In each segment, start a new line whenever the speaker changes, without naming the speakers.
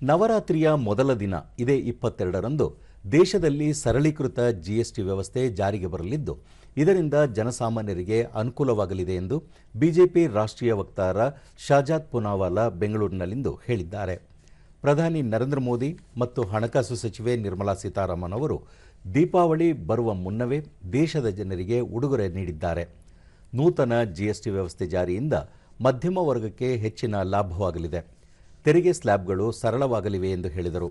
ನವರಾತ್ರಿಯ ಮೊದಲ ದಿನ ಇದೇ ಇಪ್ಪತ್ತೆರಡರಂದು ದೇಶದಲ್ಲಿ ಸರಳೀಕೃತ ಜಿಎಸ್ಟಿ ವ್ಯವಸ್ಥೆ ಜಾರಿಗೆ ಬರಲಿದ್ದು, ಇದರಿಂದ ಜನಸಾಮಾನ್ಯರಿಗೆ ಅನುಕೂಲವಾಗಲಿದೆ ಎಂದು ಬಿಜೆಪಿ ರಾಷ್ಟ್ರೀಯ ವಕ್ತಾರ ಶಾಜಾದ್ ಪುನಾವಾಲಾ ಬೆಂಗಳೂರಿನಲ್ಲಿಂದು ಹೇಳಿದ್ದಾರೆ. ಪ್ರಧಾನಿ ನರೇಂದ್ರ ಮೋದಿ ಮತ್ತು ಹಣಕಾಸು ಸಚಿವೆ ನಿರ್ಮಲಾ ಸೀತಾರಾಮನ್ ಅವರು ದೀಪಾವಳಿ ಬರುವ ಮುನ್ನವೇ ದೇಶದ ಜನರಿಗೆ ಉಡುಗೊರೆ ನೀಡಿದ್ದಾರೆ. ನೂತನ ಜಿಎಸ್ಟಿ ವ್ಯವಸ್ಥೆ ಜಾರಿಯಿಂದ ಮಧ್ಯಮ ವರ್ಗಕ್ಕೆ ಹೆಚ್ಚಿನ ಲಾಭವಾಗಲಿದೆ. ತೆರಿಗೆ ಸ್ಲ್ಯಾಬ್ಗಳು ಸರಳವಾಗಲಿವೆ ಎಂದು ಹೇಳಿದರು.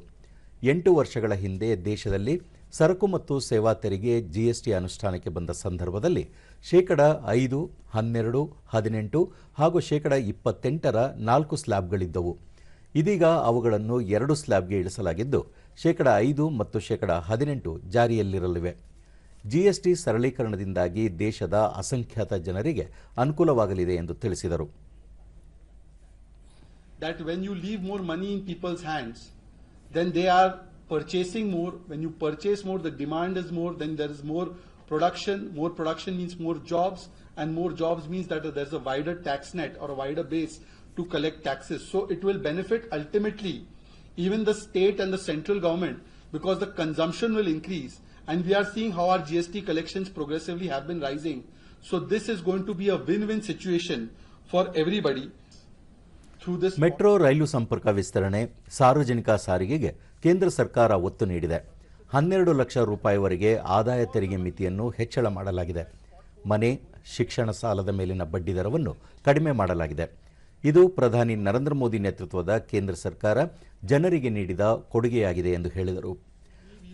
ಎಂಟು ವರ್ಷಗಳ ಹಿಂದೆ ದೇಶದಲ್ಲಿ ಸರಕು ಮತ್ತು ಸೇವಾ ತೆರಿಗೆ ಜಿಎಸ್ಟಿ ಅನುಷ್ಠಾನಕ್ಕೆ ಬಂದ ಸಂದರ್ಭದಲ್ಲಿ ಶೇಕಡ ಐದು, ಹನ್ನೆರಡು, ಹದಿನೆಂಟು ಹಾಗೂ ಶೇಕಡ ಇಪ್ಪತ್ತೆಂಟರ ನಾಲ್ಕು ಸ್ಲ್ಯಾಬ್ಗಳಿದ್ದವು. ಇದೀಗ ಅವುಗಳನ್ನು ಎರಡು ಸ್ಲ್ಯಾಬ್ಗೆ ಇಳಿಸಲಾಗಿದ್ದು, ಶೇಕಡ ಐದು ಮತ್ತು ಶೇಕಡ ಹದಿನೆಂಟು ಜಾರಿಯಲ್ಲಿರಲಿವೆ. ಜಿಎಸ್ಟಿ ಸರಳೀಕರಣದಿಂದಾಗಿ ದೇಶದ ಅಸಂಖ್ಯಾತ ಜನರಿಗೆ ಅನುಕೂಲವಾಗಲಿದೆ ಎಂದು ತಿಳಿಸಿದರು.
That when you leave more money in people's hands, then they are purchasing more. When you purchase more, the demand is more, then there is more production. More production means more jobs, and more jobs means that there's a wider tax net or a wider base to collect taxes. So it will benefit ultimately even the state and the central government because the consumption will increase. And we are seeing how our GST collections progressively have been rising. So this is going to be a win-win situation for everybody.
Metro ರೈಲು ಸಂಪರ್ಕ ವಿಸ್ತರಣೆ ಸಾರ್ವಜನಿಕ ಸಾರಿಗೆಗೆ ಕೇಂದ್ರ ಸರ್ಕಾರ ಒತ್ತು ನೀಡಿದೆ. ಹನ್ನೆರಡು ಲಕ್ಷ ರೂಪಾಯಿವರೆಗೆ ಆದಾಯ ತೆರಿಗೆ ಮಿತಿಯನ್ನು ಹೆಚ್ಚಳ ಮಾಡಲಾಗಿದೆ. ಮನೆ, ಶಿಕ್ಷಣ ಸಾಲದ ಮೇಲಿನ ಬಡ್ಡಿ ದರವನ್ನು ಕಡಿಮೆ ಮಾಡಲಾಗಿದೆ. ಇದು ಪ್ರಧಾನಿ ನರೇಂದ್ರ ಮೋದಿ ನೇತೃತ್ವದ ಕೇಂದ್ರ ಸರ್ಕಾರ ಜನರಿಗೆ ನೀಡಿದ ಕೊಡುಗೆಯಾಗಿದೆ ಎಂದು ಹೇಳಿದರು.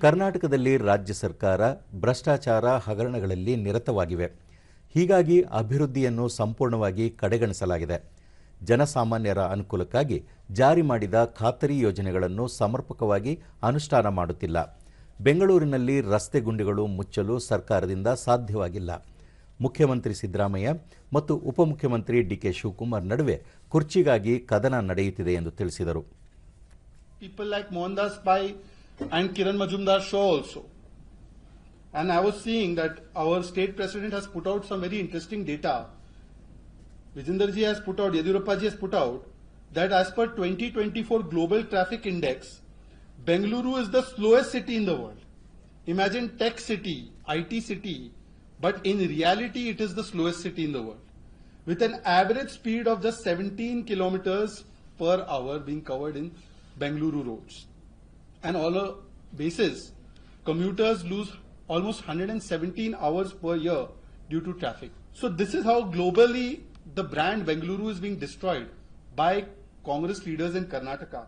ಕರ್ನಾಟಕದಲ್ಲಿ ರಾಜ್ಯ ಸರ್ಕಾರ ಭ್ರಷ್ಟಾಚಾರ ಹಗರಣಗಳಲ್ಲಿ ನಿರತವಾಗಿವೆ. ಹೀಗಾಗಿ ಅಭಿವೃದ್ಧಿಯನ್ನು ಸಂಪೂರ್ಣವಾಗಿ ಕಡೆಗಣಿಸಲಾಗಿದೆ. ಜನಸಾಮಾನ್ಯರ ಅನುಕೂಲಕ್ಕಾಗಿ ಜಾರಿ ಮಾಡಿದ ಖಾತರಿ ಯೋಜನೆಗಳನ್ನು ಸಮರ್ಪಕವಾಗಿ ಅನುಷ್ಠಾನ ಮಾಡುತ್ತಿಲ್ಲ ಬೆಂಗಳೂರಿನಲ್ಲಿ ರಸ್ತೆ ಗುಂಡಿಗಳು ಮುಚ್ಚಲು ಸರ್ಕಾರದಿಂದ ಸಾಧ್ಯವಾಗಿಲ್ಲ ಮುಖ್ಯಮಂತ್ರಿ ಸಿದ್ದರಾಮಯ್ಯ ಮತ್ತು ಉಪಮುಖ್ಯಮಂತ್ರಿ ಡಿಕೆ ಶಿವಕುಮಾರ್ ನಡುವೆ ಕುರ್ಚಿಗಾಗಿ ಕದನ ನಡೆಯುತ್ತಿದೆ ಎಂದು ತಿಳಿಸಿದರು
people like Mohandas Pai and Kiran Majumdar show also. And I was seeing that our state president has put out some very interesting data. Vijendraji has put out, Yadurappa ji has put out that as per 2024 Global Traffic Index, Bengaluru is the slowest city in the world. Imagine tech city, IT city, but in reality it is the slowest city in the world. With an average speed of just 17 kilometers per hour being covered in Bengaluru roads. And on a basis, commuters lose almost 117 hours per year due to traffic. So this is how globally the brand Bengaluru is being destroyed by Congress leaders in Karnataka.